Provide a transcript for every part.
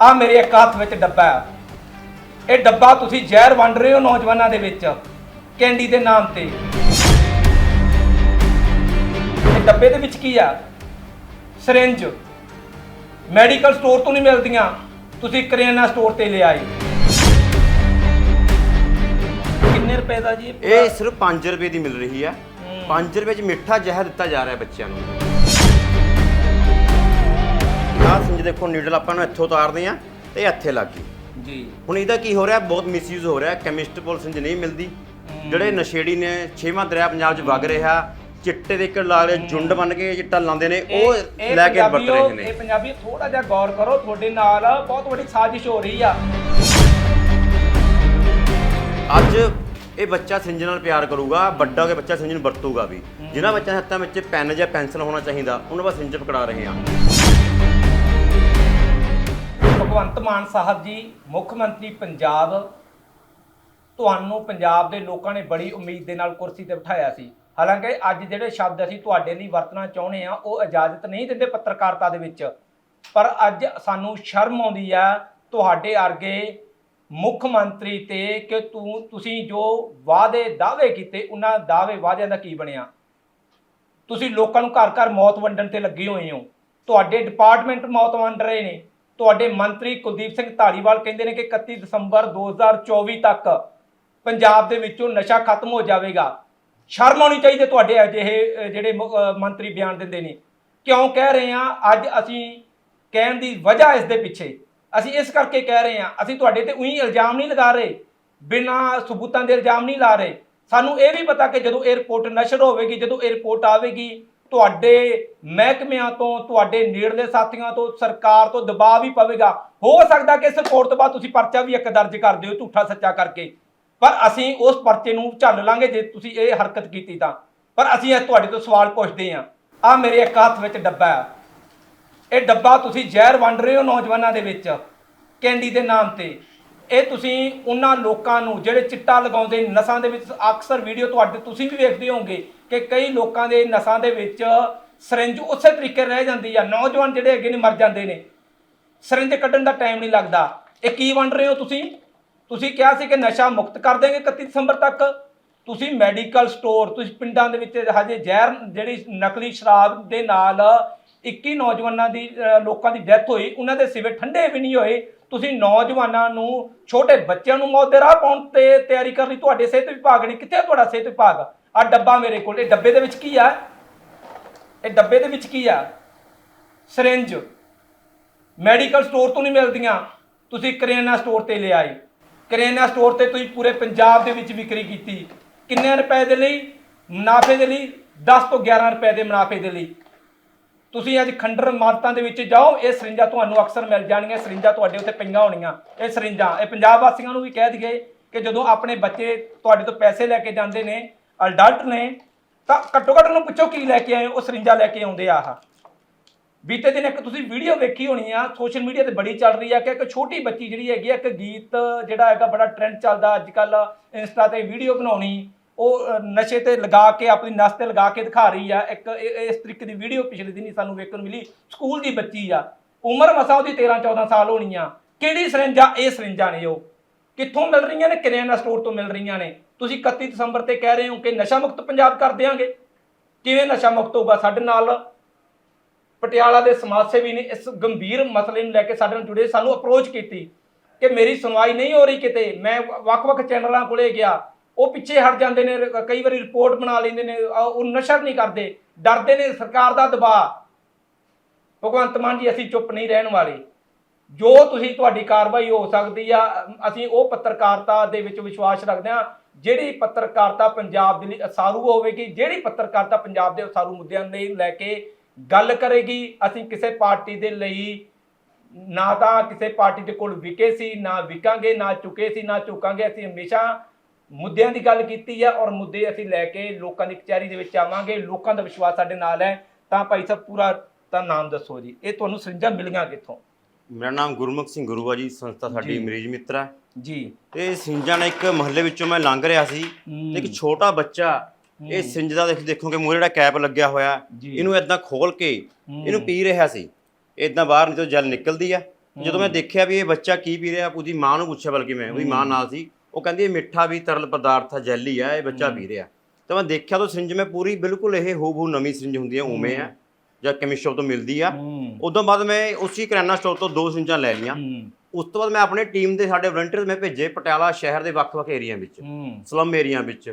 ਆ ਮੇਰੇ ਇੱਕ ਹੱਥ ਵਿੱਚ ਡੱਬਾ ਹੈ। ਇਹ ਡੱਬਾ ਤੁਸੀਂ ਜ਼ਹਿਰ ਵੰਡ ਰਹੇ ਹੋ ਨੌਜਵਾਨਾਂ ਦੇ ਵਿੱਚ ਕੈਂਡੀ ਦੇ ਨਾਮ ਤੇ। ਇਹ ਡੱਬੇ ਦੇ ਵਿੱਚ ਕੀ ਆ? ਸਿਰਿੰਜ। ਮੈਡੀਕਲ ਸਟੋਰ ਤੋਂ ਨਹੀਂ ਮਿਲਦੀਆਂ। ਤੁਸੀਂ ਕਰਿਆਨਾ ਸਟੋਰ ਤੇ ਲਿਆਏ ਕਿੰਨੇ ਰੁਪਏ ਦਾ ਜੀ? ਇਹ ਸਿਰਫ 5 ਰੁਪਏ ਦੀ ਮਿਲ ਰਹੀ ਹੈ। 5 ਰੁਪਏ ਚ ਮਿੱਠਾ ਜ਼ਹਿਰ ਦਿੱਤਾ ਜਾ ਰਿਹਾ ਬੱਚਿਆਂ ਨੂੰ। ਸਿੰਜ ਦੇਖੋ ਨੀਡਲ ਆਪਾਂ ਨੂੰ ਇੱਥੋਂ ਉਤਾਰਦੇ ਆ ਤੇ ਇਹ ਇੱਥੇ ਲੱਗ ਗਈ। ਜੀ। ਹੁਣ ਇਹਦਾ ਕੀ ਹੋ ਰਿਹਾ? ਬਹੁਤ ਮਿਸਯੂਜ਼ ਹੋ ਰਿਹਾ। ਕੈਮਿਸਟ ਪੁਲਿਸ ਇੰਜ ਨਹੀਂ ਮਿਲਦੀ। ਜਿਹੜੇ ਨਸ਼ੇੜੀ ਨੇ ਛੇਵਾਂ ਦਰਿਆ ਪੰਜਾਬ 'ਚ ਵਗ ਰਿਹਾ। ਚਿੱਟੇ ਦੇ ਇੱਕ ਲਾਲੇ ਝੁੰਡ ਬਣ ਕੇ ਚਿੱਟਾ ਲਾਉਂਦੇ ਨੇ ਉਹ ਇਹ- ਇਹ ਲੈ ਕੇ ਵਰਤ ਰਹੇ ਇਹ ਨੇ ਪੰਜਾਬੀ ਥੋੜਾ ਜਿਹਾ ਗੌਰ ਕਰੋ ਤੁਹਾਡੇ ਨਾਲ ਬਹੁਤ ਵੱਡੀ ਸਾਜ਼ਿਸ਼ ਹੋ ਰਹੀ ਆ। ਅੱਜ ਇਹ ਬੱਚਾ ਸਿੰਜ ਨਾਲ ਪਿਆਰ ਕਰੂਗਾ ਵੱਡਾ ਹੋ ਕੇ ਬੱਚਾ ਸਿੰਜ ਨੂੰ ਵਰਤੂਗਾ ਵੀ। ਜਿਨ੍ਹਾਂ ਬੱਚਿਆਂ ਦੇ ਹੱਥਾਂ ਵਿੱਚ ਪੈਨ ਜਾਂ ਪੈਨਸਲ ਹੋਣਾ ਚਾਹੀਦਾ ਉਹਨਾਂ ਬਸ ਸਿੰਜ ਪਕੜਾ ਰਹੇ ਆ ਭਗਵੰਤ ਮਾਨ ਸਾਹਿਬ ਜੀ, ਮੁੱਖ ਮੰਤਰੀ ਪੰਜਾਬ, ਤੁਹਾਨੂੰ ਪੰਜਾਬ ਦੇ ਲੋਕਾਂ ਨੇ ਬੜੀ ਉਮੀਦ ਦੇ ਨਾਲ ਕੁਰਸੀ ਤੇ ਬਿਠਾਇਆ ਸੀ। ਹਾਲਾਂਕਿ ਅੱਜ ਜਿਹੜੇ ਸ਼ਬਦ ਅਸੀਂ ਤੁਹਾਡੇ ਲਈ ਵਰਤਣਾ ਚਾਹੁੰਦੇ ਆ ਉਹ ਇਜਾਜ਼ਤ ਨਹੀਂ ਦਿੰਦੇ ਪੱਤਰਕਾਰਤਾ ਦੇ ਵਿੱਚ। ਪਰ ਅੱਜ ਸਾਨੂੰ ਸ਼ਰਮ ਆਉਂਦੀ ਆ ਤੁਹਾਡੇ ਅਰਗੇ ਮੁੱਖ ਮੰਤਰੀ ਤੇ ਕਿ ਤੂੰ, ਤੁਸੀਂ ਜੋ ਵਾਅਦੇ ਦਾਅਵੇ ਕੀਤੇ, ਉਹਨਾਂ ਦਾਅਵੇ ਵਾਅਦਿਆਂ ਦਾ ਕੀ ਬਣਿਆ? ਤੁਸੀਂ ਲੋਕਾਂ ਨੂੰ ਘਰ ਘਰ ਮੌਤ ਵੰਡਣ ਤੇ ਲੱਗੇ ਹੋਏ ਹੋ। ਤੁਹਾਡੇ ਡਿਪਾਰਟਮੈਂਟ ਮੌਤ ਵੰਡ ਰਹੇ ਨੇ। ਤੁਹਾਡੇ ਮੰਤਰੀ ਕੁਲਦੀਪ ਸਿੰਘ ਧਾਲੀਵਾਲ ਕਹਿੰਦੇ ਨੇ ਕਿ 31 ਦਸੰਬਰ 2024 ਤੱਕ ਪੰਜਾਬ ਦੇ ਵਿੱਚੋਂ ਨਸ਼ਾ ਖਤਮ ਹੋ ਜਾਵੇਗਾ। ਸ਼ਰਮ ਆਉਣੀ ਚਾਹੀਦੀ ਤੁਹਾਡੇ ਅਜਿਹੇ ਜਿਹੜੇ ਮੰਤਰੀ ਬਿਆਨ ਦਿੰਦੇ ਨੇ। ਕਿਉਂ ਕਹਿ ਰਹੇ ਆ ਅੱਜ ਅਸੀਂ ਕਹਿਣ ਦੀ ਵਜ੍ਹਾ ਇਸ ਦੇ ਪਿੱਛੇ। ਅਸੀਂ ਇਸ ਕਰਕੇ ਕਹਿ ਰਹੇ ਆ ਅਸੀਂ ਤੁਹਾਡੇ ਤੇ ਉਹੀ ਇਲਜ਼ਾਮ ਨਹੀਂ ਲਗਾ ਰਹੇ, ਬਿਨਾਂ ਸਬੂਤਾਂ ਦੇ ਇਲਜ਼ਾਮ ਨਹੀਂ ਲਾ ਰਹੇ। ਸਾਨੂੰ ਇਹ ਵੀ ਪਤਾ ਕਿ ਜਦੋਂ ਇਹ ਰਿਪੋਰਟ ਨਸ਼ਰ ਹੋਵੇਗੀ, ਜਦੋਂ ਇਹ ਰਿਪੋਰਟ ਆਵੇਗੀ ਤੁਹਾਡੇ ਮਹਿਕਮਿਆਂ ਤੋਂ, ਤੁਹਾਡੇ ਨੇੜਲੇ ਸਾਥੀਆਂ ਤੋਂ, ਸਰਕਾਰ ਤੋਂ ਦਬਾਅ ਵੀ ਪਵੇਗਾ। ਹੋ ਸਕਦਾ ਕਿ ਇਸ ਰਿਪੋਰਟ ਤੋਂ ਬਾਅਦ ਤੁਸੀਂ ਪਰਚਾ ਵੀ ਇੱਕ ਦਰਜ ਕਰ ਦਿਓ ਝੂਠਾ ਸੱਚਾ ਕਰਕੇ। ਪਰ ਅਸੀਂ ਉਸ ਪਰਚੇ ਨੂੰ ਝੱਲ ਲਾਂਗੇ ਜੇ ਤੁਸੀਂ ਇਹ ਹਰਕਤ ਕੀਤੀ ਤਾਂ। ਪਰ ਅਸੀਂ ਇਹ ਤੁਹਾਡੇ ਤੋਂ ਸਵਾਲ ਪੁੱਛਦੇ ਹਾਂ। ਆ ਮੇਰੇ ਇੱਕ ਹੱਥ ਵਿੱਚ ਡੱਬਾ ਹੈ। ਇਹ ਡੱਬਾ ਤੁਸੀਂ ਜ਼ਹਿਰ ਵੰਡ ਰਹੇ ਹੋ ਨੌਜਵਾਨਾਂ ਦੇ ਵਿੱਚ। ਕੈਂਡੀ ਦੇ ਨਾਮ ਤੇ। ਇਹ ਤੁਸੀਂ ਉਹਨਾਂ ਲੋਕਾਂ ਨੂੰ, ਜਿਹੜੇ ਚਿੱਟਾ ਲਗਾਉਂਦੇ ਨਸਾਂ ਦੇ ਵਿੱਚ, ਅਕਸਰ ਵੀਡੀਓ ਤੁਹਾਡੇ ਤੁਸੀਂ ਵੀ ਵੇਖਦੇ ਹੋਵੋਗੇ ਕਿ ਕਈ ਲੋਕਾਂ ਦੇ ਨਸਾਂ ਦੇ ਵਿੱਚ ਸਰਿੰਜ ਉਸੇ ਤਰੀਕੇ ਰਹਿ ਜਾਂਦੀ ਆ। ਨੌਜਵਾਨ ਜਿਹੜੇ ਅੱਗੇ ਨੇ, ਮਰ ਜਾਂਦੇ ਨੇ। ਸਰਿੰਜ ਕੱਢਣ ਦਾ ਟਾਈਮ ਨਹੀਂ ਲੱਗਦਾ। ਇਹ ਕੀ ਵੰਡ ਰਹੇ ਹੋ ਤੁਸੀਂ? ਤੁਸੀਂ ਕਿਹਾ ਸੀ ਕਿ ਨਸ਼ਾ ਮੁਕਤ ਕਰ ਦੇਗੇ 31 ਦਸੰਬਰ ਤੱਕ। ਤੁਸੀਂ ਮੈਡੀਕਲ ਸਟੋਰ ਤੁਸੀਂ ਪਿੰਡਾਂ ਦੇ ਵਿੱਚ ਹਜੇ ਜ਼ਹਿਰ, ਜਿਹੜੀ ਨਕਲੀ ਸ਼ਰਾਬ ਦੇ ਨਾਲ 21 ਨੌਜਵਾਨਾਂ ਦੀ ਲੋਕਾਂ ਦੀ ਡੈਥ ਹੋਈ, ਉਹਨਾਂ ਦੇ ਸਿਵੇ ਠੰਡੇ ਵੀ ਨਹੀਂ ਹੋਏ। ਤੁਸੀਂ ਨੌਜਵਾਨਾਂ ਨੂੰ, ਛੋਟੇ ਬੱਚਿਆਂ ਨੂੰ ਮੌਤ ਦੇ ਰਾਹ ਪਾਉਣ ਤੇ ਤਿਆਰੀ ਕਰ ਲਈ ਤੁਹਾਡੇ ਸਿਹਤ ਵਿਭਾਗ ਨੇ ਕਿੱਥੇ ਤੁਹਾਡਾ ਸਿਹਤ ਵਿਭਾਗ? ਆ ਡੱਬਾ ਮੇਰੇ ਕੋਲ, ਇਹ ਡੱਬੇ ਦੇ ਵਿੱਚ ਕੀ ਆ? ਇਹ ਡੱਬੇ ਦੇ ਵਿੱਚ ਕੀ ਆ? ਸਿਰਿੰਜ। ਮੈਡੀਕਲ ਸਟੋਰ ਤੋਂ ਨਹੀਂ ਮਿਲਦੀਆਂ। ਤੁਸੀਂ ਕਰਿਆਨਾ ਸਟੋਰ ਤੇ ਲਿਆਏ ਕਰਿਆਨਾ ਸਟੋਰ ਤੇ ਤੁਸੀਂ ਪੂਰੇ ਪੰਜਾਬ ਦੇ ਵਿੱਚ ਵਿਕਰੀ ਕੀਤੀ। ਕਿੰਨੇ ਰੁਪਏ ਦੇ ਲਈ? ਮੁਨਾਫੇ ਦੇ ਲਈ? 10 ਤੋਂ 11 ਰੁਪਏ ਦੇ ਮੁਨਾਫੇ ਦੇ ਲਈ। ਤੁਸੀਂ ਅੱਜ ਖੰਡਰ ਇਮਾਰਤਾਂ ਦੇ ਵਿੱਚ ਜਾਓ, ਇਹ ਸਰਿੰਜਾਂ ਤੁਹਾਨੂੰ ਅਕਸਰ ਮਿਲ ਜਾਣਗੀਆਂ, ਸਰਿੰਜਾਂ ਤੁਹਾਡੇ ਉੱਤੇ ਪਈਆਂ ਹੋਣੀਆਂ ਇਹ ਸਰਿੰਜਾਂ, ਇਹ ਪੰਜਾਬ ਵਾਸੀਆਂ ਨੂੰ ਵੀ ਕਹਿ ਦਈਏ ਕਿ ਜਦੋਂ ਆਪਣੇ ਬੱਚੇ ਤੁਹਾਡੇ ਤੋਂ ਪੈਸੇ ਲੈ ਕੇ ਜਾਂਦੇ ਨੇ ਅਡਲਟ ਨੇ, ਤਾਂ ਘੱਟੋ ਘੱਟ ਨੂੰ ਪੁੱਛੋ ਕੀ ਲੈ ਕੇ ਆਏ ਉਹ ਸਰਿੰਜਾਂ ਲੈ ਕੇ ਆਉਂਦੇ ਆ ਆਹ। ਬੀਤੇ ਦਿਨ ਇੱਕ ਤੁਸੀਂ ਵੀਡੀਓ ਵੇਖੀ ਹੋਣੀ ਆ, ਸੋਸ਼ਲ ਮੀਡੀਆ ਤੇ ਬੜੀ ਚੱਲ ਰਹੀ ਆ ਕਿ ਇੱਕ ਛੋਟੀ ਬੱਚੀ ਜਿਹੜੀ ਹੈਗੀ ਆ, ਇੱਕ ਗੀਤ ਜਿਹੜਾ ਹੈਗਾ ਬੜਾ ਟ੍ਰੈਂਡ ਚੱਲਦਾ ਅੱਜ ਕੱਲ ਇੰਸਟਾ ਤੇ ਵੀਡੀਓ ਬਣਾਉਣੀ। ਉਹ ਨਸ਼ੇ ਤੇ ਲਗਾ ਕੇ, ਆਪਣੀ ਨਸ ਤੇ ਲਗਾ ਕੇ ਦਿਖਾ ਰਹੀ ਆ। ਇੱਕ ਇਹ- ਇਸ ਤਰੀਕੇ ਦੀ ਵੀਡੀਓ ਪਿਛਲੇ ਦਿਨੀ ਸਾਨੂੰ ਵੇਖਣ ਨੂੰ ਮਿਲੀ। ਸਕੂਲ ਦੀ ਬੱਚੀ ਆ। ਉਮਰ ਮਸਾ ਉਹਦੀ 13 14 ਸਾਲ ਹੋਣੀ ਆ ਕਿਹੜੀ ਸਰਿੰਜਾਂ, ਇਹ ਸਰਿੰਜਾਂ ਨੇ ਉਹ। ਕਿੱਥੋਂ ਮਿਲ ਰਹੀਆਂ ਨੇ? ਕਰਿਆਨਾ ਸਟੋਰ ਤੋਂ ਮਿਲ ਰਹੀਆਂ ਨੇ। ਤੁਸੀਂ 31 ਦਸੰਬਰ ਤੇ ਕਹਿ ਰਹੇ ਹੋ ਕਿ ਨਸ਼ਾ ਮੁਕਤ ਪੰਜਾਬ ਕਰ ਦਿਆਂਗੇ। ਕਿਵੇਂ ਨਸ਼ਾ ਮੁਕਤ ਹੋਊਗਾ? ਸਾਡੇ ਨਾਲ ਪਟਿਆਲਾ ਦੇ ਸਮਾਜ ਸੇਵੀ ਨੇ ਇਸ ਗੰਭੀਰ ਮਸਲੇ ਨੂੰ ਲੈ ਕੇ ਸਾਡੇ ਨਾਲ ਜੁੜੇ। ਸਾਨੂੰ ਅਪਰੋਚ ਕੀਤੀ ਕਿ ਮੇਰੀ ਸੁਣਵਾਈ ਨਹੀਂ ਹੋ ਰਹੀ ਕਿਤੇ। ਮੈਂ ਵੱਖ-ਵੱਖ ਚੈਨਲਾਂ ਕੋਲੇ ਗਿਆ। ਉਹ ਪਿੱਛੇ ਹਟ ਜਾਂਦੇ ਨੇ ਕਈ ਵਾਰੀ ਰਿਪੋਰਟ ਬਣਾ ਲੈਂਦੇ ਨੇ ਉਹ ਨਸ਼ਰ ਨਹੀਂ ਕਰਦੇ, ਡਰਦੇ ਨੇ ਸਰਕਾਰ ਦਾ ਦਬਾਅ। ਭਗਵੰਤ ਮਾਨ ਜੀ, ਅਸੀਂ ਚੁੱਪ ਨਹੀਂ ਰਹਿਣ ਵਾਲੇ। ਜੋ ਤੁਸੀਂ ਤੁਹਾਡੀ ਕਾਰਵਾਈ ਹੋ ਸਕਦੀ ਆ, ਅਸੀਂ ਉਹ ਪੱਤਰਕਾਰਤਾ ਦੇ ਵਿੱਚ ਵਿਸ਼ਵਾਸ ਰੱਖਦੇ ਹਾਂ, ਜਿਹੜੀ ਪੱਤਰਕਾਰਤਾ ਪੰਜਾਬ ਦੇ ਲਈ ਅਸਾਰੂ ਹੋਵੇਗੀ, ਜਿਹੜੀ ਪੱਤਰਕਾਰਤਾ ਪੰਜਾਬ ਦੇ ਅਸਾਰੂ ਮੁੱਦਿਆਂ ਲਈ ਲੈ ਕੇ ਗੱਲ ਕਰੇਗੀ, ਅਸੀਂ ਕਿਸੇ ਪਾਰਟੀ ਦੇ ਲਈ ਨਾ ਤਾਂ ਕਿਸੇ ਪਾਰਟੀ ਦੇ ਕੋਲ ਵਿਕੇ ਸੀ, ਨਾ ਵਿਕਾਂਗੇ, ਨਾ ਚੁੱਕੇ ਸੀ, ਨਾ ਚੁੱਕਾਂਗੇ, ਅਸੀਂ ਹਮੇਸ਼ਾ ਮੁੱਦਿਆਂ ਦੀ ਗੱਲ ਕੀਤੀ ਹੈ ਔਰ ਮੁੱਦੇ ਅਸੀਂ ਲੈ ਕੇ ਲੋਕਾਂ ਦੀ ਕਚਹਿਰੀ ਦੇ ਵਿੱਚ ਆਵਾਂਗੇ ਲੋਕਾਂ ਦਾ ਵਿਸ਼ਵਾਸ ਸਾਡੇ ਨਾਲ ਹੈ। ਤਾਂ ਭਾਈ ਸਾਹਿਬ ਪੂਰਾ ਤਾਂ ਨਾਮ ਦੱਸੋ ਜੀ। ਇਹ ਤੁਹਾਨੂੰ ਸਰਿੰਜਾਂ ਮਿਲੀਆਂ ਕਿੱਥੋਂ? ਮੇਰਾ ਨਾਮ ਗੁਰਮੁਖ ਸਿੰਘ ਗੁਰੂਆ ਜੀ ਸੰਸਥਾ ਸਾਡੀ। ਮਰੀਜ਼ ਮਿੱਤਰ ਹੈ। ਜੀ। ਤੇ ਸਿੰਜਾਂ ਨੇ ਇੱਕ ਮਹੱਲੇ ਵਿੱਚੋਂ ਮੈਂ ਲੰਘ ਰਿਹਾ ਸੀ। ਤੇ ਇੱਕ ਛੋਟਾ ਬੱਚਾ ਇਹ। ਸਿੰਜ ਦਾ ਦੇਖ ਦੇਖੋਗੇ ਮੂਹਰੇ ਜਿਹੜਾ ਕੈਪ ਲੱਗਿਆ ਹੋਇਆ। ਇਹਨੂੰ ਇਦਾਂ ਖੋਲ ਕੇ। ਇਹਨੂੰ ਪੀ ਰਿਹਾ ਸੀ। ਇਦਾਂ ਬਾਹਰ ਨਿਕਲ ਜਲ ਨਿਕਲਦੀ ਆ। ਜਦੋਂ ਮੈਂ ਦੇਖਿਆ ਵੀ ਇਹ ਬੱਚਾ ਕੀ ਪੀ ਰਿਹਾ ਉਹਦੀ ਮਾਂ ਨੂੰ ਪੁੱਛਿਆ ਬਲਕਿ ਮੈਂ ਉਹਦੀ ਮਾਂ ਨਾਲ ਸੀ। ਉਹ ਕਹਿੰਦੀ ਇਹ ਮਿੱਠਾ ਵੀ ਤਰਲ ਪਦਾਰਥ ਆ ਜੈਲੀ ਆ ਇਹ ਬੱਚਾ ਪੀ ਰਿਹਾ ਤਾਂ ਮੈਂ ਦੇਖਿਆ ਤਾਂ ਸਿੰਜ ਮੈਂ ਪੂਰੀ ਬਿਲਕੁਲ ਇਹ ਹੂਬਹੂ ਨਵੀਂ ਸਿੰਜ ਹੁੰਦੀ ਆ ਉਵੇਂ ਆ ਜਾਂ ਕੈਮਿਸਟ ਸ਼ਾਪ ਤੋਂ ਮਿਲਦੀ ਆ। ਉਦੋਂ ਬਾਅਦ ਮੈਂ ਉਸੇ ਕਰਿਆਨਾ ਸਟੋਰ ਤੋਂ ਦੋ ਸਿੰਜਾਂ ਲੈ ਲਈਆਂ। ਉਸ ਤੋਂ ਬਾਅਦ ਮੈਂ ਆਪਣੇ ਟੀਮ ਦੇ ਸਾਡੇ ਵਲੰਟੀਅਰਸ ਮੈਂ ਭੇਜੇ ਪਟਿਆਲਾ ਸ਼ਹਿਰ ਦੇ ਵੱਖ-ਵੱਖ ਏਰੀਆ ਵਿੱਚ। ਸਲਮ ਏਰੀਆ ਵਿੱਚ।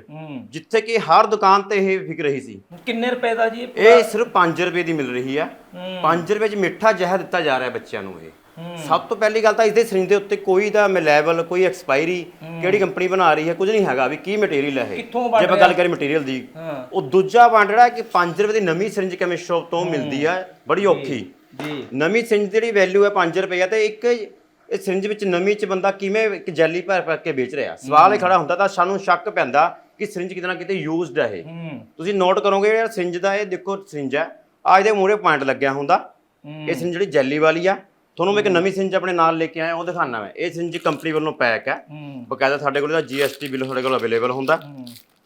ਜਿੱਥੇ ਕਿ ਹਰ ਦੁਕਾਨ ਤੇ ਇਹ ਵਿਕ ਰਹੀ ਸੀ। ਕਿੰਨੇ ਰੁਪਏ ਦਾ ਜੀ ਇਹ ਸਿਰਫ 5 ਰੁਪਏ ਦੀ ਮਿਲ ਰਹੀ ਆ। ਹੂੰ। 5 ਰੁਪਏ 'ਚ ਮਿੱਠਾ ਜ਼ਹਿਰ ਦਿੱਤਾ ਜਾ ਰਿਹਾ ਬੱਚਿਆਂ ਨੂੰ ਇਹ। ਸਭ ਤੋਂ ਪਹਿਲੀ ਗੱਲ ਤਾਂ ਇਸ ਦੇ ਸਰਿੰਜ ਦੇ ਉੱਤੇ ਕੋਈ ਦਾ ਲੈਵਲ ਕੋਈ ਐਕਸਪਾਇਰੀ ਕਿਹੜੀ ਕੰਪਨੀ ਬਣਾ ਰਹੀ ਹੈ ਕੁਝ ਨਹੀਂ ਹੈਗਾ ਵੀ ਕੀ ਮਟੀਰੀਅਲ ਹੈ ਇਹ। ਜੇ ਆਪਾਂ? ਗੱਲ ਕਰੀ ਮਟੀਰੀਅਲ ਦੀ ਹਾਂ। ਉਹ ਦੂਜਾ ਪੁਆਇੰਟ ਜਿਹੜਾ ਕਿ 5 ਰੁਪਏ ਦੀ ਨਵੀਂ ਸਰਿੰਜ ਕੈਮਿਸਟ ਸ਼ਾਪ ਤੋਂ ਮਿਲਦੀ ਆ ਬੜੀ ਔਖੀ। ਜੀ। ਨਵੀਂ ਸਰਿੰਜ ਦੀ ਜਿਹੜੀ ਵੈਲਿਊ ਹੈ 5 ਰੁਪਏ ਆ ਤੇ ਇੱਕ ਇਹ ਸਰਿੰਜ ਵਿੱਚ ਨਵੀਂ ਚ ਬੰਦਾ ਕਿਵੇਂ ਇੱਕ ਜੈਲੀ ਭਰ ਭਰ ਕੇ ਵੇਚ ਰਿਹਾ? ਸਵਾਲ ਇਹ ਖੜਾ ਹੁੰਦਾ ਤਾਂ ਸਾਨੂੰ ਸ਼ੱਕ ਪੈਂਦਾ ਕਿ ਸਰਿੰਜ ਕਿਤੇ ਨਾ ਕਿਤੇ ਯੂਜ਼ਡ ਹੈ ਇਹ। ਹੂੰ। ਤੁਸੀਂ ਨੋਟ ਕਰੋਗੇ ਜਿਹੜਾ ਸਰਿੰਜ ਦਾ ਇਹ ਦੇਖੋ ਸਰਿੰਜ ਹੈ। ਆ ਇਹਦੇ ਮੂਹਰੇ ਪੁਆਇੰਟ ਲੱਗਿਆ ਹੁੰਦਾ। ਹੂੰ। ਇਹ ਸਿੰਜ ਜਿਹੜੀ ਜੈਲੀ ਵਾਲੀ ਆ ਤੁਹਾਨੂੰ ਮੈਂ ਇੱਕ ਨਵੀਂ ਸਿੰਜ ਆਪਣੇ ਨਾਲ ਲੈ ਕੇ ਆਇਆ ਉਹ ਦਿਖਾਣਾ ਮੈਂ। ਇਹ ਸਿੰਜ ਕੰਪਨੀ ਵੱਲੋਂ ਪੈਕ ਹੈ। ਬਕਾਇਦਾ ਸਾਡੇ ਕੋਲ ਇਹਦਾ GST ਬਿੱਲ ਸਾਡੇ ਕੋਲ ਅਵੇਲੇਬਲ ਹੁੰਦਾ।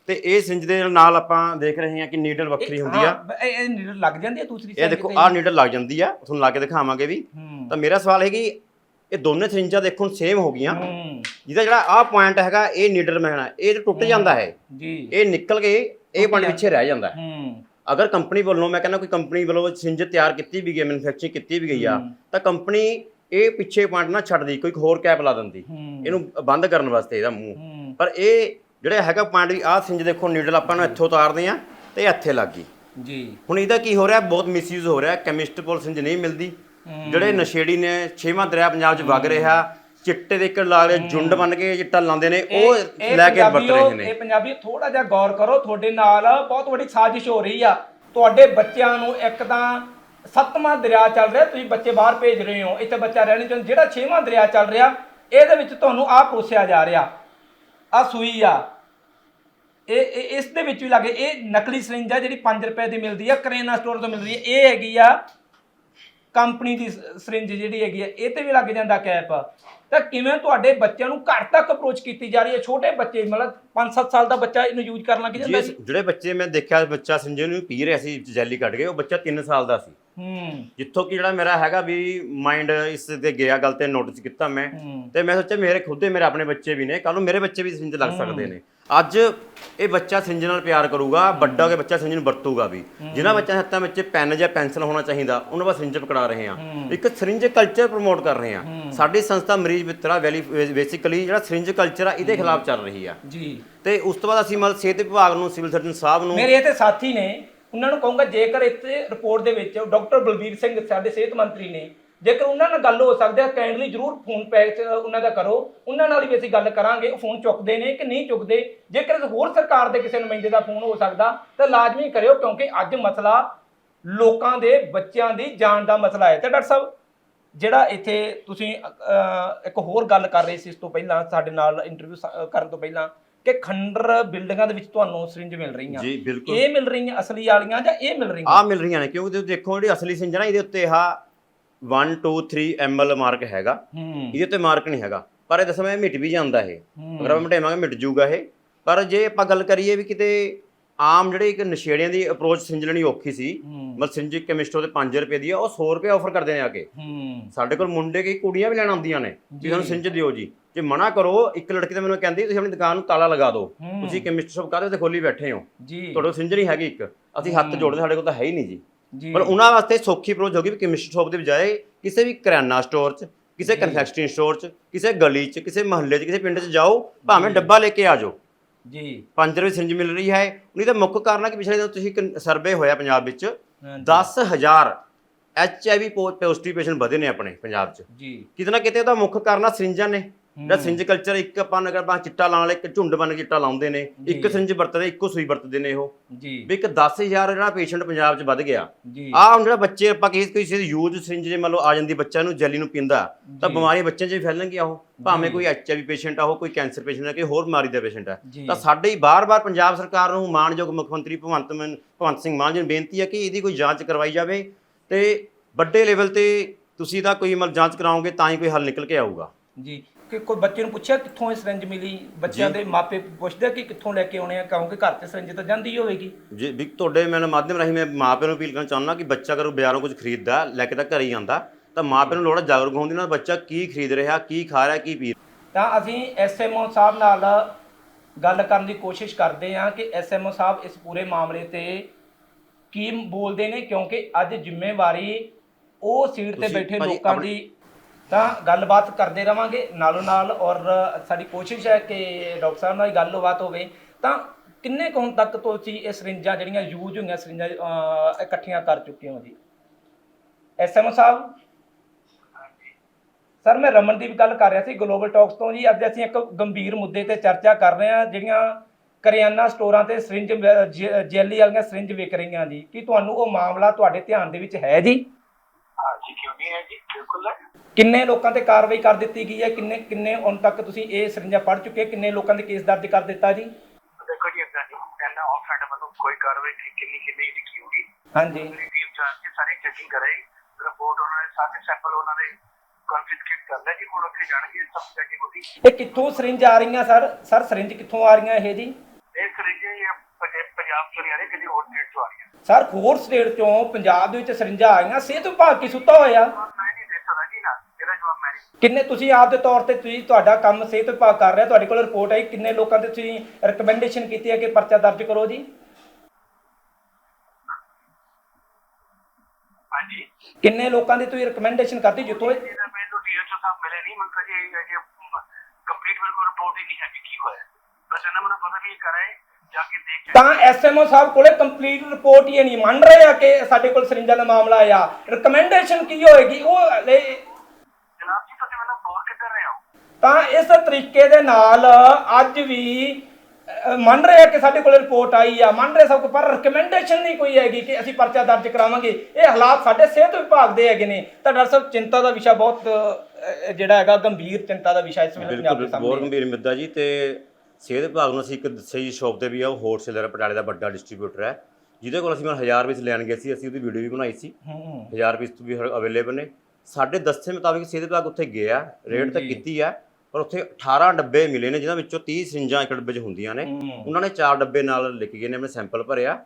ਤੇ ਇਹ ਸਿੰਜ ਦੇ ਨਾਲ ਆਪਾਂ ਦੇਖ ਰਹੇ ਹਾਂ ਕਿ ਨੀਡਲ ਵੱਖਰੀ ਹੁੰਦੀ ਆ। ਇਹ ਨੀਡਲ ਲੱਗ ਜਾਂਦੀ ਹੈ ਦੂਸਰੀ ਇਹ ਦੇਖੋ? ਆਹ ਨੀਡਲ ਲੱਗ ਜਾਂਦੀ ਆ। ਤੁਹਾਨੂੰ ਲਾ ਕੇ ਦਿਖਾਵਾਂਗੇ ਵੀ। ਤਾਂ ਮੇਰਾ ਸਵਾਲ ਹੈ ਕਿ ਇਹ ਦੋਨੇ ਸਿੰਜਾਂ ਦੇਖੋ ਸੇਮ ਹੋ ਗਈਆਂ। ਜਿਹਦਾ ਜਿਹੜਾ ਆਹ ਪੁਆਇੰਟ ਹੈਗਾ ਇਹ ਨੀਡਲ ਮੈਣਾ ਇਹ ਤਾਂ ਟੁੱਟ ਜਾਂਦਾ ਹੈ ਜੀ। ਇਹ ਨਿਕਲ ਕੇ ਇਹ ਪੁਆਇੰਟ ਪਿੱਛੇ ਰਹਿ ਜਾਂਦਾ। ਹੂੰ। ਅਗਰ ਕੰਪਨੀ ਵੱਲੋਂ ਮੈਂ ਕਹਿੰਦਾ ਕੋਈ ਕੰਪਨੀ ਵੱਲੋਂ ਸਿੰਜ ਤਿਆਰ ਕੀਤੀ ਵੀ ਗਈ ਮੈਨੂਫੈਕਚਰਿੰਗ ਕੀਤੀ ਵੀ ਗਈ ਆ ਤਾਂ ਕੰਪਨੀ ਇਹ ਪਿੱਛੇ ਪੁਆਇੰਟ ਨਾ ਛੱਡਦੀ ਕੋਈ ਹੋਰ ਕੈਪ ਲਾ ਦਿੰਦੀ। ਇਹਨੂੰ ਬੰਦ ਕਰਨ ਵਾਸਤੇ ਇਹਦਾ ਮੂੰਹ। ਪਰ ਇਹ ਜਿਹੜਾ ਹੈਗਾ ਪੁਆਇੰਟ ਵੀ ਆਹ ਸਿੰਜ ਦੇਖੋ ਨੀਡਲ ਆਪਾਂ ਨੂੰ ਇੱਥੋਂ ਉਤਾਰਦੇ ਆ ਤੇ ਇੱਥੇ ਲੱਗ ਗਈ। ਜੀ। ਹੁਣ ਇਹਦਾ ਕੀ ਹੋ ਰਿਹਾ ਬਹੁਤ ਮਿਸਯੂਜ਼ ਹੋ ਰਿਹਾ ਕੈਮਿਸਟ ਪੁਲ ਸਿੰਜ ਨਹੀਂ ਮਿਲਦੀ। ਜਿਹੜੇ ਨਸ਼ੇੜੀ ਨੇ ਛੇਵਾਂ ਦਰਿਆ ਪੰਜਾਬ 'ਚ ਵਗ ਰਿਹਾ ਚਿੱਟੇ ਦੇ ਇੱਕ ਲਾਲੇ ਜੁੰਡ ਬਣ ਕੇ ਚਿੱਟਾ ਲਾਉਂਦੇ ਨੇ ਉਹ ਇਹ ਲੈ ਕੇ ਵਰਤ ਪੰਜਾਬੀਓ, ਰਹੇ ਨੇ। ਇਹ ਪੰਜਾਬੀ ਥੋੜਾ ਜਿਹਾ ਗੌਰ ਕਰੋ ਤੁਹਾਡੇ ਨਾਲ ਬਹੁਤ ਵੱਡੀ ਸਾਜ਼ਿਸ਼ ਹੋ ਰਹੀ ਆ। ਤੁਹਾਡੇ ਬੱਚਿਆਂ ਨੂੰ ਇੱਕ ਤਾਂ ਸੱਤਵਾਂ ਦਰਿਆ ਚੱਲ ਰਿਹਾ ਤੁਸੀਂ ਬੱਚੇ ਬਾਹਰ ਭੇਜ ਰਹੇ ਹੋ। ਇੱਥੇ ਬੱਚਾ ਰਹਿਣੇ ਚਾਹੁੰਦਾ ਜਿਹੜਾ ਛੇਵਾਂ ਦਰਿਆ ਚੱਲ ਰਿਹਾ ਇਹਦੇ ਵਿੱਚ ਤੁਹਾਨੂੰ ਆਹ ਪਰੋਸਿਆ ਜਾ ਰਿਹਾ। ਆ ਸੂਈ ਆ। ਇਹ ਇਹ- ਇਸ ਦੇ ਵਿੱਚ ਵੀ ਲੱਗੇ ਇਹ ਨਕਲੀ ਸਰਿੰਜ ਆ ਜਿਹੜੀ 5 ਰੁਪਏ ਦੀ ਮਿਲਦੀ ਆ ਕਰੇਨਾ ਸਟੋਰ ਤੋਂ ਮਿਲ ਰਹੀ ਹੈ ਇਹ ਹੈਗੀ ਆ ਕੰਪਨੀ ਦੀ ਸਰਿੰਜ ਜਿਹੜੀ ਹੈਗੀ ਆ ਇਹ ਤੇ ਵੀ ਲੱਗ ਜਾਂਦਾ ਕੈਪ। ਤਾਂ ਕਿਵੇਂ ਤੁਹਾਡੇ ਬੱਚਿਆਂ ਨੂੰ ਘਰ ਤੱਕ ਅਪਰੋਚ ਕੀਤੀ ਜਾ ਰਹੀ ਹੈ? ਛੋਟੇ ਬੱਚੇ ਮਤਲਬ 5-7 ਸਾਲ ਦਾ ਬੱਚਾ ਇਹਨੂੰ ਯੂਜ਼ ਕਰਨ ਲੱਗ ਜਾਂਦਾ ਜਿਹੜੇ ਬੱਚੇ ਮੈਂ ਦੇਖਿਆ ਬੱਚਾ ਸਿੰਜੇ ਨੂੰ ਪੀ ਰਿਹਾ ਸੀ ਜੈਲੀ ਕੱਢ ਕੇ ਉਹ ਬੱਚਾ 3 ਸਾਲ ਦਾ ਸੀ। ਹੂੰ। ਜਿੱਥੋਂ ਕਿ ਜਿਹੜਾ ਮੇਰਾ ਹੈਗਾ ਵੀ ਮਾਈਂਡ ਇਸ ਤੇ ਗਿਆ ਗੱਲ ਤੇ ਨੋਟਿਸ ਕੀਤਾ ਮੈਂ। ਹੂੰ। ਤੇ ਮੈਂ ਸੋਚਿਆ ਮੇਰੇ ਖੁਦ ਦੇ ਮੇਰੇ ਆਪਣੇ ਬੱਚੇ ਵੀ ਨੇ ਕੱਲ ਨੂੰ ਮੇਰੇ ਬੱਚੇ ਵੀ ਸਿੰਜ ਲੱਗ ਸਕਦੇ ਨੇ। ਅੱਜ ਇਹ ਬੱਚਾ ਸਿੰਜ ਨਾਲ ਪਿਆਰ ਕਰੂਗਾ ਵੱਡਾ ਹੋ ਕੇ ਬੱਚਾ ਸਿੰਜ ਨੂੰ ਵਰਤੂਗਾ ਵੀ। ਜਿਨ੍ਹਾਂ ਬੱਚਿਆਂ ਦੇ ਹੱਥਾਂ ਵਿੱਚ ਪੈਨ ਜਾਂ ਪੈਨਸਲ ਹੋਣਾ ਚਾਹੀਦਾ ਉਹਨਾਂ ਦਾ ਸਿੰਜ ਪਕੜਾ ਰਹੇ ਹਾਂ। ਇੱਕ ਸਰਿੰਜ ਕਲਚਰ ਪ੍ਰਮੋਟ ਕਰ ਰਹੇ ਹਾਂ। ਸਾਡੀ ਸੰਸਥਾ ਮਰੀਜ਼ ਮਿੱਤਰਾ ਵੈਲੀ ਬੇਸਿਕਲੀ ਜਿਹੜਾ ਸਰਿੰਜ ਕਲਚਰ ਆ ਇਹਦੇ ਖਿਲਾਫ ਚੱਲ ਰਹੀ ਆ। ਜੀ। ਤੇ ਉਸ ਤੋਂ ਬਾਅਦ ਅਸੀਂ ਮਤਲਬ ਸਿਹਤ ਵਿਭਾਗ ਨੂੰ ਸਿਵਲ ਸਰਜਨ ਸਾਹਿਬ ਨੂੰ ਮੇਰੇ ਇਹ ਤੇ ਸਾਥੀ ਨੇ। ਉਹਨਾਂ ਨੂੰ ਕਹੂੰਗਾ, ਜੇਕਰ ਇੱਥੇ ਰਿਪੋਰਟ ਦੇ ਵਿੱਚ ਡਾਕਟਰ ਬਲਬੀਰ ਸਿੰਘ, ਸਾਡੇ ਸਿਹਤ ਮੰਤਰੀ ਨੇ, ਜੇਕਰ ਉਹਨਾਂ ਨਾਲ ਗੱਲ ਹੋ ਸਕਦੀ ਹੈ ਕਾਈਂਡਲੀ ਜਰੂਰ ਫੋਨ ਪੈਕ ਉਹਨਾਂ ਦਾ ਕਰੋ। ਉਹਨਾਂ ਨਾਲ ਵੀ ਅਸੀਂ ਗੱਲ ਕਰਾਂਗੇ, ਉਹ ਫੋਨ ਚੁੱਕਦੇ ਨੇ ਕਿ ਨਹੀਂ ਚੁੱਕਦੇ। ਜੇਕਰ ਹੋਰ ਸਰਕਾਰ ਦੇ ਕਿਸੇ ਨੁਮਾਇੰਦੇ ਦਾ ਫੋਨ ਹੋ ਸਕਦਾ, ਤਾਂ ਲਾਜ਼ਮੀ ਕਰਿਓ, ਕਿਉਂਕਿ ਅੱਜ ਮਸਲਾ ਲੋਕਾਂ ਦੇ ਬੱਚਿਆਂ ਦੀ ਜਾਨ ਦਾ ਮਸਲਾ ਹੈ। ਤੇ ਡਾਕਟਰ ਸਾਹਿਬ, ਜਿਹੜਾ ਇੱਥੇ ਤੁਸੀਂ ਇੱਕ ਹੋਰ ਗੱਲ ਕਰ ਰਹੇ ਸੀ ਇਸ ਤੋਂ ਪਹਿਲਾਂ, ਸਾਡੇ ਨਾਲ ਇੰਟਰਵਿਊ ਕਰਨ ਤੋਂ ਪਹਿਲਾਂ ਕਿ ਖੰਡਰ ਬਿਲਡਿੰਗਾਂ ਦੇ ਵਿੱਚ ਤੁਹਾਨੂੰ ਸਰਿੰਜ ਮਿਲ ਰਹੀਆਂ। ਜੀ ਬਿਲਕੁਲ। ਇਹ ਮਿਲ ਰਹੀਆਂ ਅਸਲੀ ਵਾਲੀਆਂ ਜਾਂ ਇਹ ਮਿਲ ਰਹੀਆਂ? ਆ ਮਿਲ ਰਹੀਆਂ ਨੇ ਕਿਉਂਕਿ ਤੁਸੀਂ ਦੇਖੋ ਜਿਹੜੀ ਅਸਲੀ ਸਿੰਜ ਨਾ ਇਹਦੇ ਉੱਤੇ ਆ 1 2 3 ml ਮਾਰਕ ਹੈਗਾ। ਹੂੰ। ਇਹਦੇ ਉੱਤੇ ਮਾਰਕ ਨਹੀਂ ਹੈਗਾ। ਪਰ ਇਹ ਦਸਵੇਂ ਮਿਟ ਵੀ ਜਾਂਦਾ ਇਹ। ਅਗਰ ਆਪਾਂ ਮਟੇਵਾਂਗੇ ਮਿਟ ਜੂਗਾ ਇਹ। ਪਰ ਜੇ ਆਪਾਂ ਗੱਲ ਕਰੀਏ ਵੀ ਕਿਤੇ ਆਮ ਜਿਹੜੇ ਇੱਕ ਨਸ਼ੇੜੀਆਂ ਦੀ ਅਪਰੋਚ ਸਿੰਜ ਲੈਣੀ ਔਖੀ ਸੀ ਮਤਲਬ ਸਿੰਜ ਕੈਮਿਸਟੋ ਤੇ 5 ਰੁਪਏ ਦੀ ਆ ਉਹ 100 ਰੁਪਏ ਆਫਰ ਕਰਦੇ ਨੇ ਆ ਕੇ। ਸਾਡੇ ਕੋਲ ਮੁੰਡੇ ਕੀ ਕੁੜੀਆਂ ਵੀ ਲੈਣ ਆਉਂਦੀਆਂ ਨੇ ਵੀ ਸਾਨੂੰ ਸਿੰਜ ਦਿਓ ਜੀ। ਜੇ ਮਨਾ ਕਰੋ ਇੱਕ ਲੜਕੀ ਤਾਂ ਮੈਨੂੰ ਕਹਿੰਦੀ ਤੁਸੀਂ ਆਪਣੀ ਦੁਕਾਨ ਨੂੰ ਤਾਲਾ ਲਗਾ ਦਿਓ। ਤੁਸੀਂ ਕੈਮਿਸਟ ਸ਼ਾਪ ਕਾਹਦੇ ਤੇ ਖੋਲੀ ਬੈਠੇ ਹੋ? ਜੀ। ਤੁਹਾਡੇ ਸਿੰਜ ਨਹੀਂ ਹੈਗੀ ਇੱਕ। ਅਸੀਂ ਹੱਥ ਜੋੜਦੇ ਸਾਡੇ ਕੋਲ ਤਾਂ ਹੈ ਹੀ ਨਹੀਂ ਜੀ। ਪਰ ਉਹਨਾਂ ਵਾਸਤੇ ਸੌਖੀ ਅਪਰੋਚ ਹੋ ਗਈ ਵੀ ਕੈਮਿਸਟ ਸ਼ਾਪ ਦੇ ਬਜਾਏ ਕਿਸੇ ਵੀ ਕਰਿਆਨਾ ਸਟੋਰ 'ਚ ਕਿਸੇ ਕਨਫੈਕਸ਼ਨਰੀ ਸਟੋਰ 'ਚ ਕਿਸੇ ਗਲੀ 'ਚ ਕਿਸੇ ਮਹੱਲੇ 'ਚ ਕਿਸੇ ਪਿੰਡ 'ਚ ਜਾਓ ਭਾਵੇਂ ਡੱਬਾ ਲੈ ਕੇ ਆ ਜਾਓ। ਜੀ। 5 ਰੁਪਏ ਸਿੰਜ ਮਿਲ ਰਹੀ ਹੈ। ਉਹਨੀ ਮੁੱਖ ਕਾਰਨ ਹੈ ਕਿ ਪਿਛਲੇ ਦਿਨ ਤੁਸੀਂ ਇੱਕ ਸਰਵੇ ਹੋਇਆ ਪੰਜਾਬ ਵਿੱਚ ਹਾਂਜੀ। 10000 ਐਚਆਈਵੀ ਪੋਜ਼ਿਟਿਵ ਪੇਸ਼ੈਂਟ ਵਧੇ ਨੇ ਆਪਣੇ ਪੰਜਾਬ 'ਚ। ਜੀ। ਕਿਤੇ ਨਾ ਕਿਤੇ ਉਹਦਾ ਮੁੱਖ ਕਾਰਨ ਆ ਸਰਿੰਜਾਂ ਨੇ। ਜਿਹੜਾ ਸਿੰਜ ਕਲਚਰ ਇੱਕ ਆਪਾਂ ਨਗਰ ਬਾ ਚਿੱਟਾ ਲਾਉਣ ਵਾਲੇ ਇੱਕ ਝੁੰਡ ਬਣ ਕੇ ਚਿੱਟਾ ਲਾਉਂਦੇ ਨੇ ਇੱਕ ਸਿੰਜ ਵਰਤਦੇ ਇੱਕੋ ਸੂਈ ਵਰਤਦੇ ਨੇ ਉਹ। ਜੀ। ਵੀ ਇੱਕ 10000 ਜਿਹੜਾ ਪੇਸ਼ੈਂਟ ਪੰਜਾਬ 'ਚ ਵੱਧ ਗਿਆ। ਆਹ ਹੁਣ ਜਿਹੜਾ ਬੱਚੇ ਆਪਾਂ ਕਿਸੇ ਕਿਸੇ ਦੀ ਯੂਜ਼ ਸਿੰਜ ਜੇ ਮੰਨ ਲਓ ਆ ਜਾਂਦੀ ਬੱਚਾ ਨੂੰ ਜੈਲੀ ਨੂੰ ਪੀਂਦਾ ਤਾਂ ਬਿਮਾਰੀਆਂ ਬੱਚਿਆਂ 'ਚ ਵੀ ਫੈਲਣਗੀਆਂ ਉਹ। ਭਾਵੇਂ ਕੋਈ ਐਚਆਈਵੀ ਪੇਸ਼ੈਂਟ ਆ ਉਹ ਕੋਈ ਕੈਂਸਰ ਪੇਸ਼ੈਂਟ ਆ ਕੋਈ ਹੋਰ ਬਿਮਾਰੀ ਦਾ ਪੇਸ਼ੈਂਟ ਆ। ਤਾਂ ਸਾਡੇ ਹੀ ਬਾਰ-ਬਾਰ ਪੰਜਾਬ ਸਰਕਾਰ ਨੂੰ ਮਾਨਯੋਗ ਮੁੱਖ ਮੰਤਰੀ ਭਗਵੰਤ ਮਾਨ ਭਗਵੰਤ ਸਿੰਘ ਮਾਨ ਜੀ ਨੂੰ ਬੇਨਤੀ ਹੈ ਕਿ ਇਹਦੀ ਕੋਈ ਜਾਂਚ ਕਰਵਾਈ ਜਾਵੇ ਤੇ ਵੱਡੇ ਲੈਵਲ ਤੇ ਤੁਸੀਂ ਤਾਂ ਕੋਈ ਮਤਲਬ ਜਾਂਚ ਕਰਾਓਗੇ ਤਾਂ ਹੀ ਕੋਈ ਹੱਲ ਨਿਕਲ ਕੇ ਆਊਗਾ। ਜੀ। ਕਿ ਕੋਈ ਬੱਚੇ ਨੂੰ ਪੁੱਛਿਆ ਕਿੱਥੋਂ ਇਹ ਸਿਰੰਜ ਮਿਲੀ? ਬੱਚਿਆਂ ਦੇ ਮਾਪੇ ਪੁੱਛਦੇ ਕਿ ਕਿੱਥੋਂ ਲੈ ਕੇ ਆਉਣੇ ਆ ਕਹੋਗੇ ਘਰ ਤੇ ਸਿਰੰਜ ਤਾਂ ਜਾਂਦੀ ਹੋਵੇਗੀ। ਜੇ ਵੀ ਤੁਹਾਡੇ ਮੈਂ ਮਾਧਿਅਮ ਰਾਹੀਂ ਮੈਂ ਮਾਪਿਆਂ ਨੂੰ ਅਪੀਲ ਕਰਨਾ ਚਾਹੁੰਦਾ ਕਿ ਬੱਚਾ ਅਗਰ ਬਾਜ਼ਾਰੋਂ ਕੁਝ ਖਰੀਦਦਾ ਲੈ ਕੇ ਤਾਂ ਘਰੇ ਹੀ ਆਂਦਾ ਤਾਂ ਮਾਪਿਆਂ ਨੂੰ ਲੋੜ ਜਾਗਰੂਕ ਹੋਣ ਦੀ ਨਾਲ ਬੱਚਾ ਕੀ ਖਰੀਦ ਰਿਹਾ ਕੀ ਖਾ ਰਿਹਾ ਕੀ ਪੀ ਤਾਂ ਅਸੀਂ ਐਸਐਮਓ ਸਾਹਿਬ ਨਾਲ ਗੱਲ ਕਰਨ ਦੀ ਕੋਸ਼ਿਸ਼ ਕਰਦੇ ਹਾਂ ਕਿ ਐਸਐਮਓ ਸਾਹਿਬ ਇਸ ਪੂਰੇ ਮਾਮਲੇ ਤੇ ਕੀ ਬੋਲਦੇ ਨੇ ਕਿਉਂਕਿ ਅੱਜ ਜ਼ਿੰਮੇਵਾਰੀ ਉਹ ਸੀਟ ਤੇ ਬੈਠੇ ਲੋਕਾਂ ਦੀ ਤਾਂ ਗੱਲਬਾਤ ਕਰਦੇ ਰਵਾਂਗੇ ਨਾਲੋਂ ਨਾਲ ਔਰ ਸਾਡੀ ਕੋਸ਼ਿਸ਼ ਹੈ ਕਿ ਡਾਕਟਰ ਸਾਹਿਬ ਨਾਲ ਗੱਲਬਾਤ ਹੋਵੇ। ਤਾਂ ਕਿੰਨੇ ਕੁ ਹੁਣ ਤੱਕ ਤੁਸੀਂ ਇਹ ਸਰਿੰਜਾਂ ਜਿਹੜੀਆਂ ਯੂਜ਼ ਹੋਈਆਂ ਸਰਿੰਜਾਂ ਇਕੱਠੀਆਂ ਕਰ ਚੁੱਕੇ ਹੋ ਜੀ? ਐਸਐਮਓ ਸਾਹਿਬ? ਸਰ ਮੈਂ ਰਮਨਦੀਪ ਗੱਲ ਕਰ ਰਿਹਾ ਸੀ ਗਲੋਬਲ ਟਾਕਸ ਤੋਂ ਜੀ। ਅੱਜ ਅਸੀਂ ਇੱਕ ਗੰਭੀਰ ਮੁੱਦੇ ਤੇ ਚਰਚਾ ਕਰ ਰਹੇ ਹਾਂ ਜਿਹੜੀਆਂ ਕਰਿਆਨਾ ਸਟੋਰਾਂ ਤੇ ਸਰਿੰਜ ਜੈਲੀ ਵਾਲੀਆਂ ਸਰਿੰਜ ਵਿਕ ਰਹੀਆਂ ਜੀ। ਕੀ ਤੁਹਾਨੂੰ ਉਹ ਮਾਮਲਾ ਤੁਹਾਡੇ ਧਿਆਨ ਦੇ ਵਿੱਚ ਹੈ ਜੀ? ਹਾਂਜੀ ਕਿਉਂ ਨਹੀਂ ਹੈ ਜੀ ਬਿਲਕੁਲ ਹੈ। ਕਿੰਨੇ ਲੋਕਾਂ ਤੇ ਕਾਰਵਾਈ ਕਰ ਦਿੱਤੀ ਗਈ ਹੈ? ਕਿੰਨੇ ਕਿੰਨੇ ਹੁਣ ਤੱਕ ਤੁਸੀਂ ਇਹ ਸਰਿੰਜਾਂ ਪੜ ਚੁੱਕੇ ਕਿੰਨੇ ਲੋਕਾਂ ਦੇ ਕੇਸ ਦਰਜ ਕਰ ਦਿੱਤਾ ਜੀ? ਦੇਖੋ ਜੀ ਇਦਾਂ ਨਹੀਂ। ਪਹਿਲਾਂ ਆਫ ਸਾਡੇ ਵੱਲੋਂ ਕੋਈ ਕਾਰਵਾਈ ਨਹੀਂ ਕਿੰਨੀ ਕਿੰਨੀ ਦੀ ਕੀ ਹੋਗੀ ਹਾਂਜੀ। ਰਿਵਿਊ ਚਾਰ ਕੇ ਸਾਰੀ ਚੈਕਿੰਗ ਕਰੇ ਰਿਪੋਰਟ ਉਹਨਾਂ ਦੇ ਸਾਰੇ ਸੈਂਪਲ ਉਹਨਾਂ ਦੇ ਕਨਫਿਸਕੇਟ ਕਰ ਲਿਆ ਜੀ। ਹੁਣ ਉੱਥੇ ਜਾਣਗੇ ਸਭ ਚੈਕਿੰਗ ਹੋਗੀ ਇਹ ਕਿੱਥੋਂ ਸਰਿੰਜ ਆ ਰਹੀਆਂ ਸਰ? ਸਰ ਸਰਿੰਜ ਕਿੱਥੋਂ ਆ ਰਹੀਆਂ ਇਹ ਜੀ? ਇਹ ਸਰਿੰਜੇ ਇਹ ਪੰਜਾਬ ਪੰਜਾਬ ਸਰ ਹੋਰ ਸਟੇਟ ਚੋਂ ਪੰਜਾਬ ਦੇ ਵਿੱਚ ਸਰਿੰਜਾਂ ਆਈਆਂ ਸਿਹਤ ਵਿਭਾਗ ਕੀ ਸੁੱਤਾ ਹੋਇਆ? ਕਿੰਨੇ ਤੁਸੀਂ ਆਪ ਦੇ ਤੌਰ ਤੇ ਤੁਸੀਂ ਤੁਹਾਡਾ ਕੰਮ ਸਿਹਤ ਵਿਭਾਗ ਕਰ ਰਿਹਾ ਤੁਹਾਡੇ ਕੋਲ ਰਿਪੋਰਟ ਆਈ ਕਿੰਨੇ ਲੋਕਾਂ ਤੇ ਤੁਸੀਂ ਰეკਮੈਂਡੇਸ਼ਨ ਕੀਤੀ ਹੈ ਕਿ ਪਰਚਾ ਦਰਜ ਕਰੋ ਜੀ? ਕਿੰਨੇ ਲੋਕਾਂ ਦੀ ਤੁਸੀਂ ਰეკਮੈਂਡੇਸ਼ਨ ਕਰਤੀ ਜਿੱਥੋਂ ਇਹ- ਮੈਨੂੰ ਡੀਐਚਓ ਸਾਹਿਬ ਮਿਲੇ ਨਹੀਂ ਮੈਨੂੰ ਤਾਂ ਜੀ ਇਹ ਕੰਪਲੀਟ ਬਿਲਕੁਲ ਰਿਪੋਰਟ ਹੀ ਨਹੀਂ ਹੈ ਕਿ ਕੀ ਹੋਇਆ? ਬਸ ਇਹਨਾਂ ਨੂੰ ਪਤਾ ਵੀ ਕਰਾਏ ਤਾਂ ਐਸਐਮਓ ਸਾਹਿਬ ਕੋਲੇ ਕੰਪਲੀਟ ਰਿਪੋਰਟ ਹੀ ਨਹੀਂ। ਮੰਨ ਰਹੇ ਆ ਕਿ ਸਾਡੇ ਕੋਲ ਸਰਿੰਜਾਂ ਦਾ ਮਾਮਲਾ ਆ ਰეკਮੈਂਡੇਸ਼ਨ ਕੀ ਹੋਏਗੀ? ਉਹ ਜਨਾਬ ਤਾਂ ਇਸ ਤਰੀਕੇ ਦੇ ਨਾਲ ਅੱਜ ਵੀ ਮੰਨ ਰਹੇ ਆ ਕਿ ਸਾਡੇ ਕੋਲ ਰਿਪੋਰਟ ਆਈ ਆ। ਮੰਨ ਰਹੇ ਸਭ ਕੋ ਪਰ ਰეკਮੈਂਡੇਸ਼ਨ ਨਹੀਂ ਕੋਈ ਹੈਗੀ ਕਿ ਅਸੀਂ ਪਰਚਾ ਦਰਜ ਕਰਾਵਾਂਗੇ। ਇਹ ਹਾਲਾਤ ਸਾਡੇ ਸਿਹਤ ਵਿਭਾਗ ਦੇ ਹੈਗੇ ਨੇ। ਤਾਂ ਡਾਕਟਰ ਸਾਹਿਬ ਚਿੰਤਾ ਦਾ ਵਿਸ਼ਾ ਬਹੁਤ ਜਿਹੜਾ ਹੈਗਾ ਗੰਭੀਰ ਚਿੰਤਾ ਦਾ ਵਿਸ਼ਾ ਇਸ ਵੇਲੇ ਪੰਜਾਬ ਸਾਹਮਣੇ ਬਹੁਤ ਗੰਭੀਰ ਮੁੱਦਾ ਜੀ ਤੇ ਸਿਹਤ ਵਿਭਾਗ ਨੂੰ ਅਸੀਂ ਇੱਕ ਸਹੀ ਸ਼ੌਪ ਤੇ ਵੀ ਆ ਉਹ ਹੋਲਸੇਲਰ ਪਟਿਆਲੇ ਦਾ ਵੱਡਾ ਡਿਸਟ੍ਰੀਬਿਊਟਰ ਹੈ ਜਿਹਦੇ ਕੋਲ ਅਸੀਂ ਮੈਂ 1000 ਪੀਸ ਲੈਣ ਗਏ ਸੀ ਅਸੀਂ ਉਹਦੀ ਵੀਡੀਓ ਵੀ ਬਣਾਈ ਸੀ। ਹੂੰ 1000 ਪੀਸ ਵੀ ਅਵੇਲੇਬਲ ਨੇ। ਸਾਡੇ ਦੱਸੇ ਮੁਤਾਬਿਕ ਸਿਹਤ ਵਿਭਾਗ ਉੱਥੇ ਗਿਆ ਰੇਟ ਤਾਂ। ਕੀਤੀ ਆ ਪਰ ਉੱਥੇ 18 ਡੱਬੇ ਮਿਲੇ ਨੇ ਜਿਨ੍ਹਾਂ ਵਿੱਚੋਂ 30 ਸਿੰਜਾਂ ਇੱਕ ਡੱਬੇ 'ਚ ਹੁੰਦੀਆਂ ਨੇ। ਉਹਨਾਂ ਨੇ 4 ਡੱਬੇ ਨਾਲ ਲਿਖ ਗਏ ਨੇ ਆਪਣੇ ਸੈਂਪਲ ਭਰਿਆ।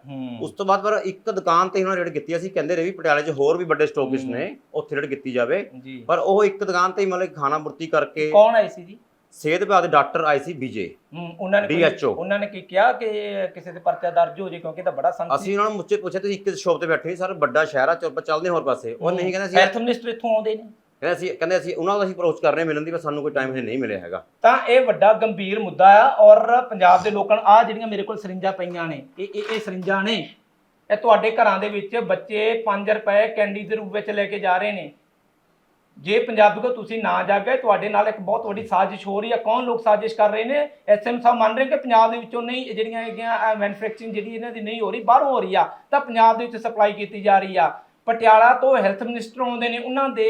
ਉਸ ਤੋਂ ਬਾਅਦ ਪਰ ਇੱਕ ਦੁਕਾਨ ਤੇ ਉਹਨਾਂ ਰੇਟ ਕੀਤੀ ਅਸੀਂ ਕਹਿੰਦੇ ਰਹੇ ਵੀ ਪਟਿਆਲੇ 'ਚ ਹੋਰ ਵੀ ਵੱਡੇ ਸਟੋਕਿਸਟ ਨੇ ਉੱਥੇ ਰੇਟ ਕੀਤੀ ਜਾਵੇ। ਪਰ ਉਹ ਇੱਕ ਦੁਕਾਨ ਤੇ ਹੀ ਮਤਲਬ ਖਾਣਾ ਮੁਰਤੀ ਕਰਕੇ ਕੌਣ ਆਏ ਸੀ ਜੀ? ਸਿਹਤ ਵਿਭਾਗ ਦੇ ਡਾਕਟਰ ਆਏ ਸੀ ਵਿਜੇ ਹੂੰ, ਉਹਨਾਂ ਨੇ ਕੋਈ- DHO ਉਹਨਾਂ ਨੇ ਕੀ ਕਿਹਾ ਕਿ ਕਿਸੇ ਤੇ ਪਰਚਾ ਦਰਜ ਹੋ ਜੇ ਕਿਉਂਕਿ ਇਹ ਤਾਂ ਬੜਾ ਸੰਸੀ ਅਸੀਂ ਉਹਨਾਂ ਨੂੰ ਮੁੱਚੇ ਪੁੱਛਿਆ ਤੁਸੀਂ ਇੱਕ ਸ਼ੋਪ ਤੇ ਬੈਠੇ ਸਰ ਵੱਡਾ ਸ਼ਹਿਰ ਆ ਚੁੱਪ ਚੱਲਦੇ ਹੋਰ ਪਾਸੇ। ਉਹ ਨਹੀਂ ਕਹਿੰਦੇ ਸੀ ਹੈਲਥ ਮਿਨਿਸਟਰ ਇੱਥੋਂ ਆਉਂਦੇ ਨੇ। ਕਹਿੰਦੇ ਅਸੀਂ ਕਹਿੰਦੇ ਅਸੀਂ ਉਹਨਾਂ ਦਾ ਅਸੀਂ ਅਪਰੋਚ ਕਰ ਰਹੇ ਹਾਂ ਮਿਲਣ ਦੀ ਪਰ ਸਾਨੂੰ ਕੋਈ ਟਾਈਮ ਹਜੇ ਨਹੀਂ ਮਿਲਿਆ ਹੈਗਾ। ਤਾਂ ਇਹ ਵੱਡਾ ਗੰਭੀਰ ਮੁੱਦਾ ਆ ਔਰ ਪੰਜਾਬ ਦੇ ਲੋਕਾਂ ਨੂੰ ਆ ਜਿਹੜੀਆਂ ਮੇਰੇ ਕੋਲ ਸਰਿੰਜਾਂ ਪਈਆਂ ਨੇ ਇਹ ਇਹ ਇਹ ਸਰਿੰਜਾਂ ਨੇ। ਇਹ ਤੁਹਾਡੇ ਘਰਾਂ ਦੇ ਵਿੱਚ ਬੱਚੇ 5 ਰੁਪਏ ਕੈਂਡੀ ਦੇ ਰੂਪ ਵਿੱਚ ਲੈ ਕੇ ਜਾ ਰਹੇ ਨੇ। ਜੇ ਪੰਜਾਬੀ ਕੋ ਤੁਸੀਂ ਨਾ ਜਾਗੇ, ਤੁਹਾਡੇ ਨਾਲ ਇੱਕ ਬਹੁਤ ਵੱਡੀ ਸਾਜ਼ਿਸ਼ ਹੋ ਰਹੀ ਹੈ। ਕੌਣ ਲੋਕ ਸਾਜ਼ਿਸ਼ ਕਰ ਰਹੇ ਨੇ? ਐਸਐਮ ਸਾਹਿਬ ਮੰਨ ਰਹੇ ਕਿ ਪੰਜਾਬ ਦੇ ਵਿੱਚੋਂ ਨਹੀਂ ਜਿਹੜੀਆਂ ਹੈਗੀਆਂ ਮੈਨੂਫੈਕਚਰਿੰਗ ਜਿਹੜੀ ਇਹਨਾਂ ਦੀ ਨਹੀਂ ਹੋ ਰਹੀ, ਬਾਹਰੋਂ ਹੋ ਰਹੀ ਆ, ਤਾਂ ਪੰਜਾਬ ਦੇ ਵਿੱਚ ਸਪਲਾਈ ਕੀਤੀ ਜਾ ਰਹੀ ਆ। ਪਟਿਆਲਾ ਤੋਂ ਹੈਲਥ ਮਿਨਿਸਟਰ ਆਉਂਦੇ ਨੇ, ਉਹਨਾਂ ਦੇ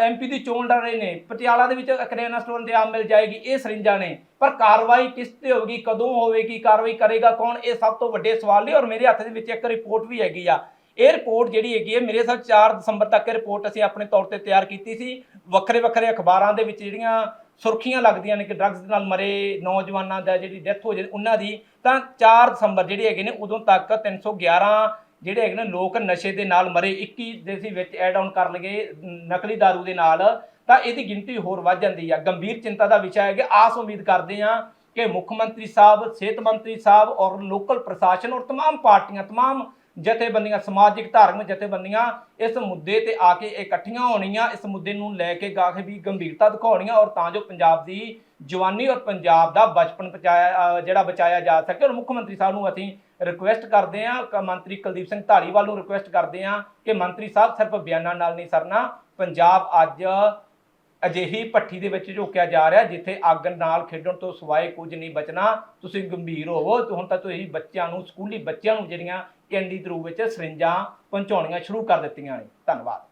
ਐਮਪੀ ਦੀ ਚੋਣ ਲੜ ਰਹੇ ਨੇ। ਪਟਿਆਲਾ ਦੇ ਵਿੱਚ ਕਰਿਆਨਾ ਸਟੋਰ 'ਤੇ ਆਮ ਮਿਲ ਜਾਏਗੀ, ਇਹ ਸਰਿੰਜਾਂ ਨੇ। ਪਰ ਕਾਰਵਾਈ ਕਿਸ ਤੇ ਹੋਵੇਗੀ, ਕਦੋਂ ਹੋਵੇਗੀ, ਕਾਰਵਾਈ ਕਰੇਗਾ ਕੌਣ, ਇਹ ਸਭ ਤੋਂ ਵੱਡੇ ਸਵਾਲ ਨੇ ਔਰ ਮੇਰੇ ਹੱਥ ਦੇ ਵਿੱਚ ਇੱਕ ਰਿਪੋਰਟ ਵੀ ਹੈਗੀ ਆ। ਇਹ ਰਿਪੋਰਟ ਜਿਹੜੀ ਹੈਗੀ ਹੈ ਮੇਰੇ ਸਾਹ 4 ਦਸੰਬਰ ਤੱਕ ਇਹ ਰਿਪੋਰਟ ਅਸੀਂ ਆਪਣੇ ਤੌਰ ਤੇ ਤਿਆਰ ਕੀਤੀ ਸੀ ਵੱਖਰੇ ਵੱਖਰੇ ਅਖਬਾਰਾਂ ਦੇ ਵਿੱਚ ਜਿਹੜੀਆਂ ਸੁਰਖੀਆਂ ਲੱਗਦੀਆਂ ਨੇ ਕਿ ਡਰੱਗਸ ਦੇ ਨਾਲ ਮਰੇ ਨੌਜਵਾਨਾਂ ਦਾ ਜਿਹੜੀ ਡੈਥ ਹੋ ਜਾਂਦੀ ਉਹਨਾਂ ਦੀ ਤਾਂ 4 ਦਸੰਬਰ ਜਿਹੜੇ ਹੈਗੇ ਨੇ ਉਦੋਂ ਤੱਕ 311 ਜਿਹੜੇ ਹੈਗੇ ਨੇ ਲੋਕ ਨਸ਼ੇ ਦੇ ਨਾਲ ਮਰੇ 21 ਦੇ ਅਸੀਂ ਵਿੱਚ ਐਡ ਆਨ ਕਰ ਲਗੇ ਨਕਲੀ दारू ਦੇ ਨਾਲ ਤਾਂ ਇਹਦੀ ਗਿਣਤੀ ਹੋਰ ਵੱਧ ਜਾਂਦੀ ਆ ਗੰਭੀਰ ਚਿੰਤਾ ਦਾ ਵਿਸ਼ਾ ਹੈ ਕਿ ਆਸ ਉਮੀਦ ਕਰਦੇ ਆ ਕਿ ਮੁੱਖ ਮੰਤਰੀ ਸਾਹਿਬ ਸਿਹਤ ਮੰਤਰੀ ਸਾਹਿਬ ਔਰ ਲੋਕਲ ਪ੍ਰਸ਼ਾਸਨ ਔਰ तमाम ਪਾਰਟੀਆਂ तमाम ਜਥੇਬੰਦੀਆਂ, ਸਮਾਜਿਕ, ਧਾਰਮਿਕ ਜਥੇਬੰਦੀਆਂ ਇਸ ਮੁੱਦੇ ਤੇ ਆ ਕੇ ਇਕੱਠੀਆਂ ਹੋਣੀਆਂ, ਇਸ ਮੁੱਦੇ ਨੂੰ ਲੈ ਕੇ ਗਾਹ ਕੇ ਵੀ ਗੰਭੀਰਤਾ ਦਿਖਾਉਣੀਆਂ ਔਰ ਤਾਂ ਜੋ ਪੰਜਾਬ ਦੀ ਜਵਾਨੀ ਔਰ ਪੰਜਾਬ ਦਾ ਬਚਪਨ ਬਚਾਇਆ ਜਿਹੜਾ ਬਚਾਇਆ ਜਾ ਸਕੇ। ਔਰ ਮੁੱਖ ਮੰਤਰੀ ਸਾਹਿਬ ਨੂੰ ਅਸੀਂ ਰਿਕੁਐਸਟ ਕਰਦੇ ਹਾਂ, ਕ- ਮੰਤਰੀ ਕੁਲਦੀਪ ਸਿੰਘ ਢਾਲੀਵਾਲ ਨੂੰ ਰਿਕੁਐਸਟ ਕਰਦੇ ਹਾਂ ਕਿ ਮੰਤਰੀ ਸਾਹਿਬ ਸਿਰਫ ਬਿਆਨਾਂ ਨਾਲ ਨਹੀਂ ਸਰਨਾ। ਪੰਜਾਬ ਅੱਜ ਅਜਿਹੀ ਭੱਠੀ ਦੇ ਵਿੱਚ ਝੋਕਿਆ ਜਾ ਰਿਹਾ, ਜਿੱਥੇ ਅੱਗ ਨਾਲ ਖੇਡਣ ਤੋਂ ਸਿਵਾਏ ਕੁਝ ਨਹੀਂ ਬਚਣਾ। ਤੁਸੀਂ ਗੰਭੀਰ ਹੋਵੋ। ਹੁਣ ਤਾਂ ਤੁਸੀਂ ਬੱਚਿਆਂ ਨੂੰ, ਸਕੂਲੀ ਬੱਚਿਆਂ ਨੂੰ ਜਿਹੜੀਆਂ ਕੈਂਡੀ ਦੇ ਰੂਪ ਵਿੱਚ ਸਰਿੰਜਾਂ ਪਹੁੰਚਾਉਣੀਆਂ ਸ਼ੁਰੂ ਕਰ ਦਿੱਤੀਆਂ ਨੇ। ਧੰਨਵਾਦ।